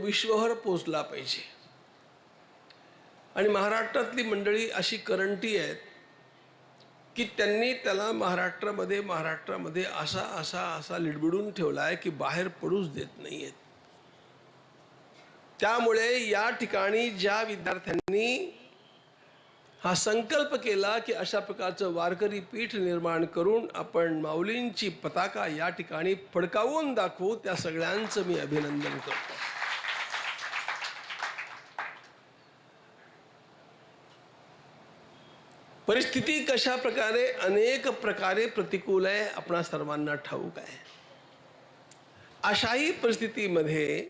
विश्वभर पोचला पाहिजे. आणि महाराष्ट्रातली मंडळी अशी करंटी आहेत की त्यांनी त्याला महाराष्ट्रामध्ये महाराष्ट्रामध्ये असा असा असा लिडबिडून ठेवला आहे की बाहेर पडूच देत नाही आहेत त्यामुळे या ठिकाणी ज्या विद्यार्थ्यांनी हा संकल्प केला की अशा प्रकारचं वारकरी पीठ निर्माण करून आपण माऊलींची पताका या ठिकाणी फडकावून दाखवू त्या सगळ्यांचं मी अभिनंदन करतो. परिस्थिती कशा प्रकारे अनेक प्रकारे प्रतिकूल आहे आपणा सर्वांना ठाऊक आहे. अशाही परिस्थितीमध्ये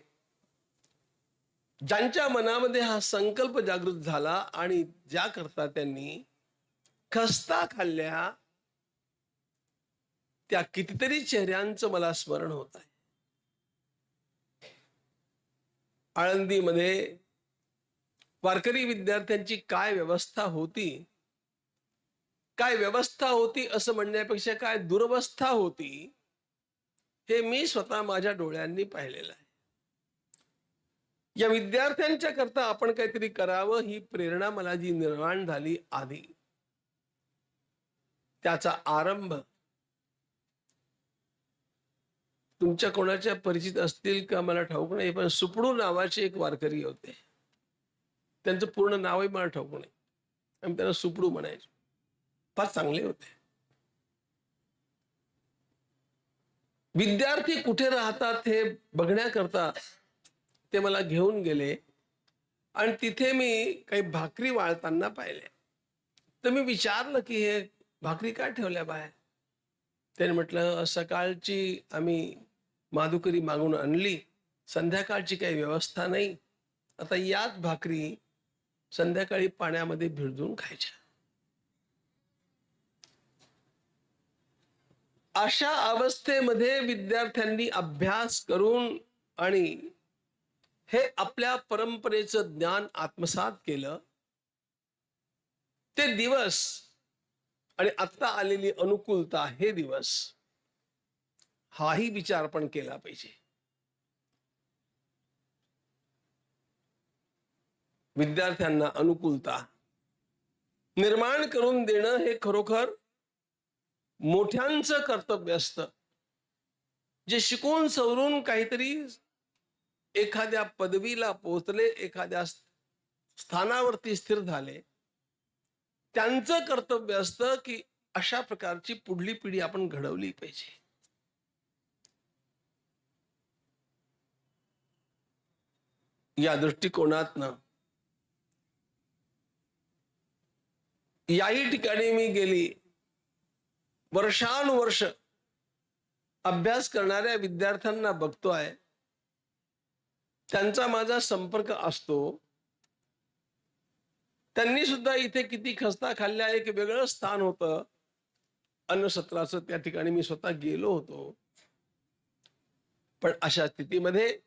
ज्यांच्या मनामध्ये हा संकल्प जागृत झाला आणि ज्याकरता त्यांनी खस्ता खाल्ल्या त्या कितीतरी चेहऱ्यांचं मला स्मरण होत आहे. आळंदीमध्ये वारकरी विद्यार्थ्यांची काय व्यवस्था होती काय व्यवस्था होती असं म्हणण्यापेक्षा काय दुरवस्था होती हे मी स्वतः माझ्या डोळ्यांनी पाहिलेलं आहे. या विद्यार्थ्यांच्या करता आपण काहीतरी करावं ही प्रेरणा मला जी निर्माण झाली आधी त्याचा आरंभ तुमच्या कोणाच्या परिचित असतील का मला ठाऊक नाही पण सुपडू नावाचे एक वारकरी होते. त्यांचं पूर्ण नावही मला ठाऊक नाही. आम्ही त्यांना सुपडू म्हणायचो. फार चांगले होते. विद्यार्थी कुठे राहतात हे बघण्याकरता ते मला घेऊन गेले आणि तिथे मी काही भाकरी वाळताना पाहिले. तर मी विचारलं की हे भाकरी काय ठेवल्या बाहेर? त्याने म्हटलं सकाळची आम्ही माधुकरी मागून आणली. संध्याकाळची काही व्यवस्था नाही. आता याच भाकरी संध्याकाळी पाण्यामध्ये भिडजून खायच्या. अशा अवस्थेमध्ये विद्यार्थ्यांनी अभ्यास करून आणि हे आपल्या परंपरेचं ज्ञान आत्मसात केलं. ते दिवस आणि आत्ता आलेली अनुकूलता हे दिवस हाही विचार पण केला पाहिजे. विद्यार्थ्यांना अनुकूलता निर्माण करून देणं हे खरोखर मोठ्यांचं कर्तव्य असतं. जे शिकून सवरून काहीतरी एखाद्या पदवीला पोहोचले एखाद्या स्थानावरती स्थिर झाले त्यांचं कर्तव्य असतं की अशा प्रकारची पुढली पिढी आपण घडवली पाहिजे. या दृष्टिकोनातनं याही ठिकाणी मी गेली. वर्षानुवर्ष अभ्यास करणाऱ्या विद्यार्थ्यांना बघतोय. त्यांचा माझा संपर्क असतो. त्यांनी सुद्धा इथे किती खस्ता खाल्ल्या एक वेगळं स्थान होतं. अन्नसत्राचं त्या ठिकाणी मी स्वतः गेलो होतो. पण अशा स्थितीमध्ये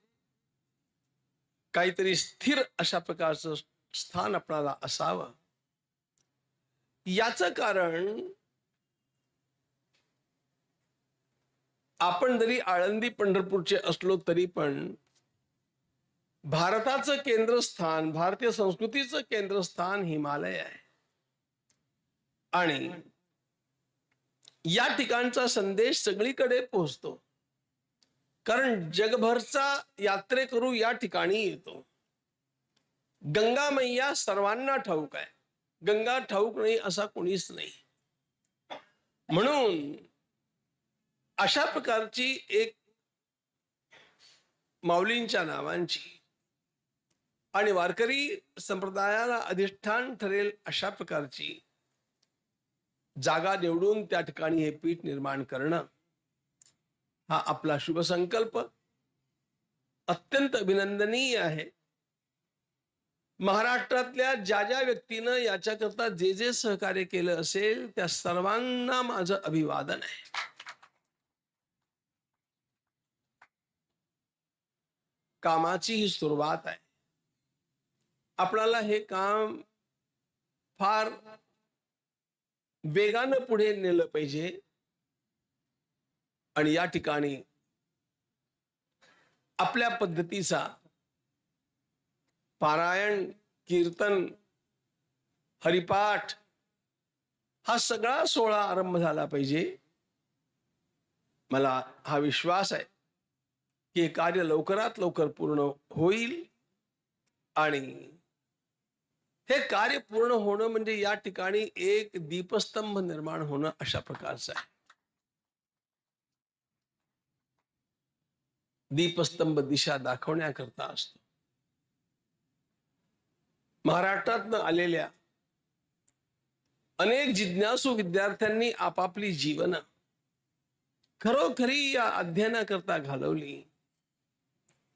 काहीतरी स्थिर अशा प्रकारचं स्थान आपणाला असावं. याचं कारण आपण जरी आळंदी पंढरपूरचे असलो तरी पण भारताचं केंद्रस्थान भारतीय संस्कृतीचं केंद्रस्थान हिमालय आहे. आणि या ठिकाणचा संदेश सगळीकडे पोहोचतो. कारण जगभरचा यात्रेकरू या ठिकाणी येतो. गंगा मैया सर्वांना ठाऊक आहे. गंगा ठाऊक नाही असा कोणीच नाही. म्हणून अशा प्रकारची एक माऊलींच्या नावांची आणि वारकरी संप्रदायाला अधिष्ठान ठरेल अशा प्रकारची जागा निवडून त्या ठिकाणी हे पीठ निर्माण करणं हा आपला शुभ संकल्प. अत्यंत अभिनंदनीय आहे. महाराष्ट्रातल्या ज्या ज्या व्यक्तीनं याच्याकरता जे जे सहकार्य केलं असेल त्या सर्वांना माझं अभिवादन आहे. कामाची ही सुरुवात आहे. आपणाला हे काम फार वेगानं पुढे नेलं पाहिजे. आणि या ठिकाणी आपल्या पद्धतीचा पारायण कीर्तन हरिपाठ हा सगळा सोहळा आरंभ झाला पाहिजे. मला हा विश्वास आहे. हे कार्य लवकरात लवकर पूर्ण हे कार्य पूर्ण होणं या एक दीपस्तंभ निर्माण होणं अशा प्रकारचं दीपस्तंभ दिशा असतो. महाराष्ट्रातनं आलेल्या अनेक जिज्ञासू विद्यार्थ्यांनी आपापली जीवन खरोखरी या अध्ययनाकरता घालवली.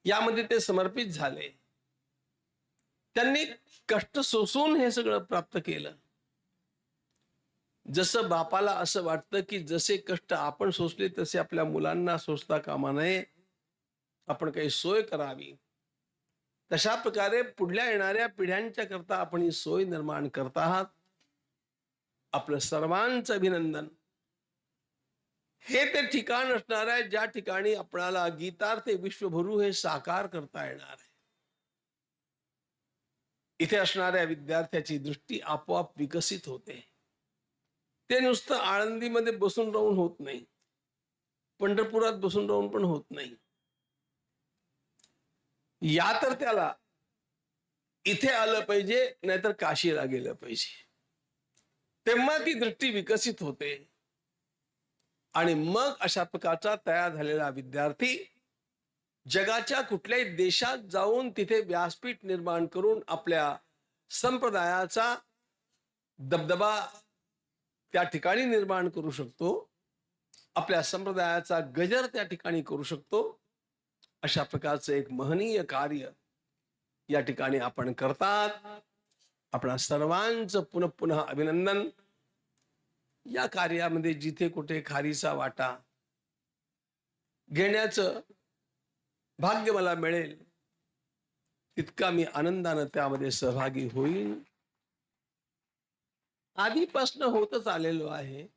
यामध्ये ते समर्पित झाले. त्यांनी कष्ट सोसून हे सगळं प्राप्त केलं. जसं बापाला असं वाटतं की जसे कष्ट आपण सोसले तसे आपल्या मुलांना सोसता कामा नये. आपण काही सोय करावी. तशा प्रकारे पुढल्या येणाऱ्या पिढ्यांच्या करता आपण ही सोय निर्माण करत आहात. आपलं सर्वांचं अभिनंदन. हे ते ठिकाण असणार आहे ज्या ठिकाणी आपणाला गीतार्थ विश्वभरू हे साकार करता येणार आहे. इथे असणाऱ्या विद्यार्थ्याची दृष्टी आपोआप विकसित होते. ते नुसतं आळंदीमध्ये बसून राहून होत नाही. पंढरपुरात बसून राहून पण होत नाही. या तर त्याला इथे आलं पाहिजे नाहीतर काशीला गेलं पाहिजे. तेव्हा ती दृष्टी विकसित होते. आणि मग अशा प्रकारचा तयार झालेला विद्यार्थी जगाच्या कुठल्याही देशात जाऊन तिथे व्यासपीठ निर्माण करून आपल्या संप्रदायाचा दबदबा त्या ठिकाणी निर्माण करू शकतो आपल्या संप्रदायाचा गजर त्या ठिकाणी करू शकतो अशा प्रकारचं एक महनीय कार्य या ठिकाणी आपण करतात. आपणा सर्वांचं पुन्हा पुन्हा अभिनंदन या कार्यामध्ये जिथे कुठे खारीचा वाटा घेण्याचं भाग्य मला मिळेल तितका मी आनंदानं त्यामध्ये सहभागी होईल आधीपासनं होतच आलेलो आहे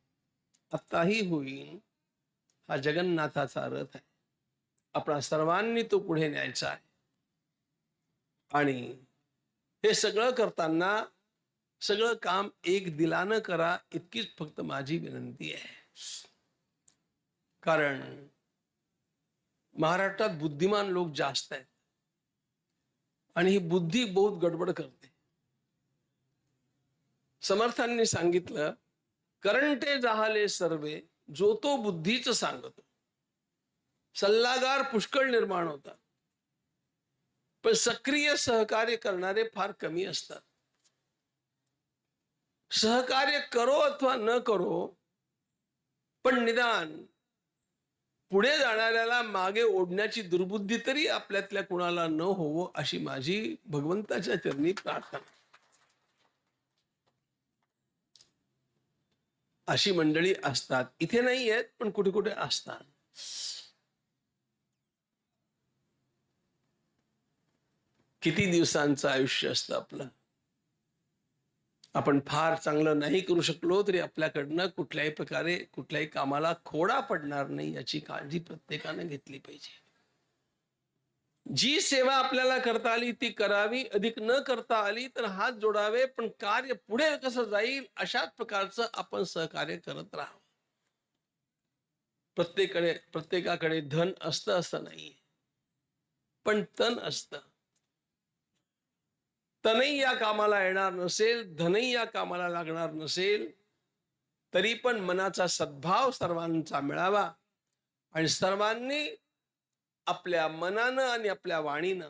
आत्ताही होईल हा जगन्नाथाचा रथ आहे. आपणा सर्वांनी तो पुढे न्यायचा आहे. आणि हे सगळं करताना सगळं काम एक दिलानं करा इतकीच फक्त माझी विनंती आहे. कारण महाराष्ट्रात बुद्धिमान लोक जास्त आहेत. आणि ही बुद्धी बहुत गडबड करते. समर्थांनी सांगितलं करंटे जहाले सर्वे जो तो बुद्धीच सांगतो. सल्लागार पुष्कळ निर्माण होतात. पण सक्रिय सहकार्य करणारे फार कमी असतात. सहकार्य करो अथवा न करो पण निदान पुढे जाणाऱ्याला मागे ओढण्याची दुर्बुद्धी तरी आपल्यातल्या कुणाला न होवो अशी माझी भगवंताच्या चरणी प्रार्थना. अशी मंडळी असतात. इथे नाही आहेत पण कुठे कुठे असतात. किती दिवसांचं आयुष्य असतं आपलं? आपण फार चांगलं नाही करू शकलो तरी आपल्याकडनं कुठल्याही प्रकारे कुठल्याही कामाला खोडा पडणार नाही याची काळजी प्रत्येकाने घेतली पाहिजे. जी सेवा आपल्याला करता आली ती करावी अधिक न करता आली तर हात जोडावे पण कार्य पुढे कसं जाईल अशाच प्रकारचं आपण सहकार्य करत राहावं. प्रत्येकडे प्रत्येकाकडे धन असतं असं नाही. पण तन असतं. तनही या कामाला येणार नसेल धनही या कामाला लागणार नसेल तरी पण मनाचा सद्भाव सर्वांचा मिळावा. आणि सर्वांनी आपल्या मनानं आणि आपल्या वाणीनं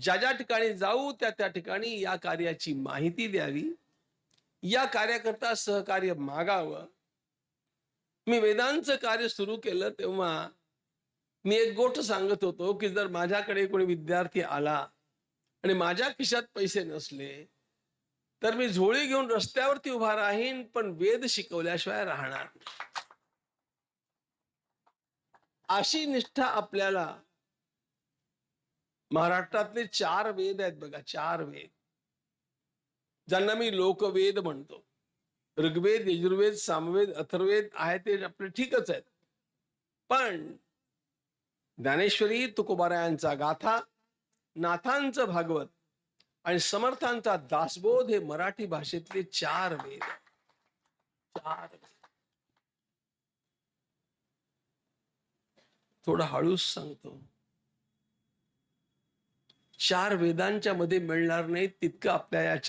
ज्या ज्या ठिकाणी जाऊ त्या त्या ठिकाणी या कार्याची माहिती द्यावी. या कार्याकरता सहकार्य मागावं. मी वेदांचं कार्य सुरू केलं तेव्हा मी एक गोष्ट सांगत होतो की जर माझ्याकडे कोणी विद्यार्थी आला आणि माझ्या खिशात पैसे नसले तर मी झोळी घेऊन रस्त्यावरती उभा राहीन पण वेद शिकवल्याशिवाय राहणार अशी निष्ठा आपल्याला महाराष्ट्रातले चार वेद आहेत बघा चार वेद. ज्यांना मी लोकवेद म्हणतो. ऋग्वेद यजुर्वेद सामवेद अथर्वेद आहे ते आपले ठीकच आहेत. पण ज्ञानेश्वरी तुकोबारायांचा गाथा नाथांचं भागवत आणि समर्थांचा दासबोध हे मराठी भाषेतले चार वेद. चार थोडं हळूच सांगतो. चार वेदांच्या मध्ये मिळणार नाही तितकं आपल्या या